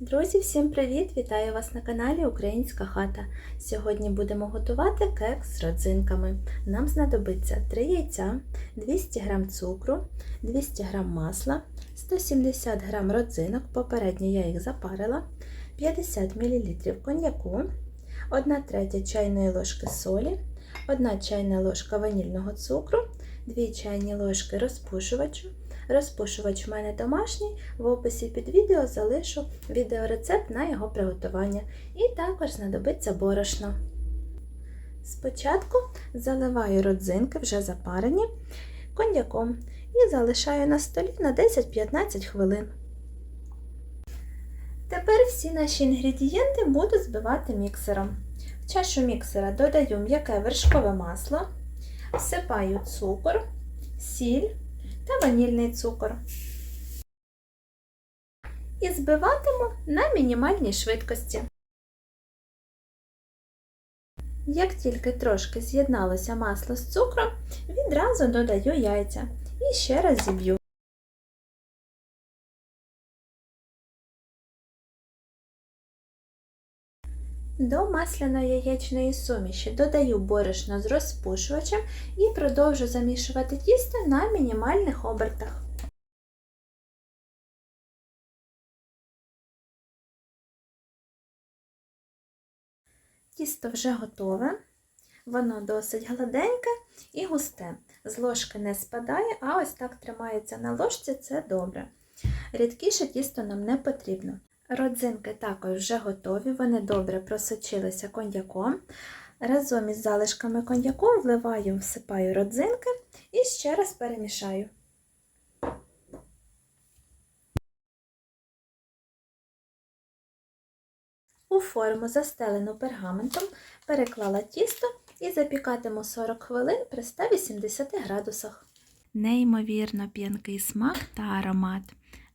Друзі, всім привіт! Вітаю вас на каналі Українська хата. Сьогодні будемо готувати кекс з родзинками. Нам знадобиться 3 яйця, 200 г цукру, 200 г масла, 170 г родзинок, попередньо я їх запарила, 50 мл коньяку, 1 третя чайної ложки солі, 1 чайна ложка ванільного цукру, 2 чайні ложки розпушувачу. Розпушувач в мене домашній, в описі під відео залишу відеорецепт на його приготування. І також знадобиться борошно. Спочатку заливаю родзинки, вже запарені коньяком і залишаю на столі на 10-15 хвилин. Тепер всі наші інгредієнти буду збивати міксером. В чашу міксера додаю м'яке вершкове масло, всипаю цукор, сіль та ванільний цукор. І збиватиму на мінімальній швидкості. Як тільки трошки з'єдналося масло з цукром, відразу додаю яйця і ще раз зіб'ю. До масляно-яєчної суміші додаю борошно з розпушувачем і продовжу замішувати тісто на мінімальних обертах. Тісто вже готове, воно досить гладеньке і густе. З ложки не спадає, а ось так тримається на ложці це добре. Рідкіше тісто нам не потрібно. Родзинки також вже готові, вони добре просочилися коньяком. Разом із залишками коньяку вливаю, всипаю родзинки і ще раз перемішаю. У форму, застелену пергаментом, переклала тісто і запікатиму 40 хвилин при 180 градусах. Неймовірно п'янкий смак та аромат.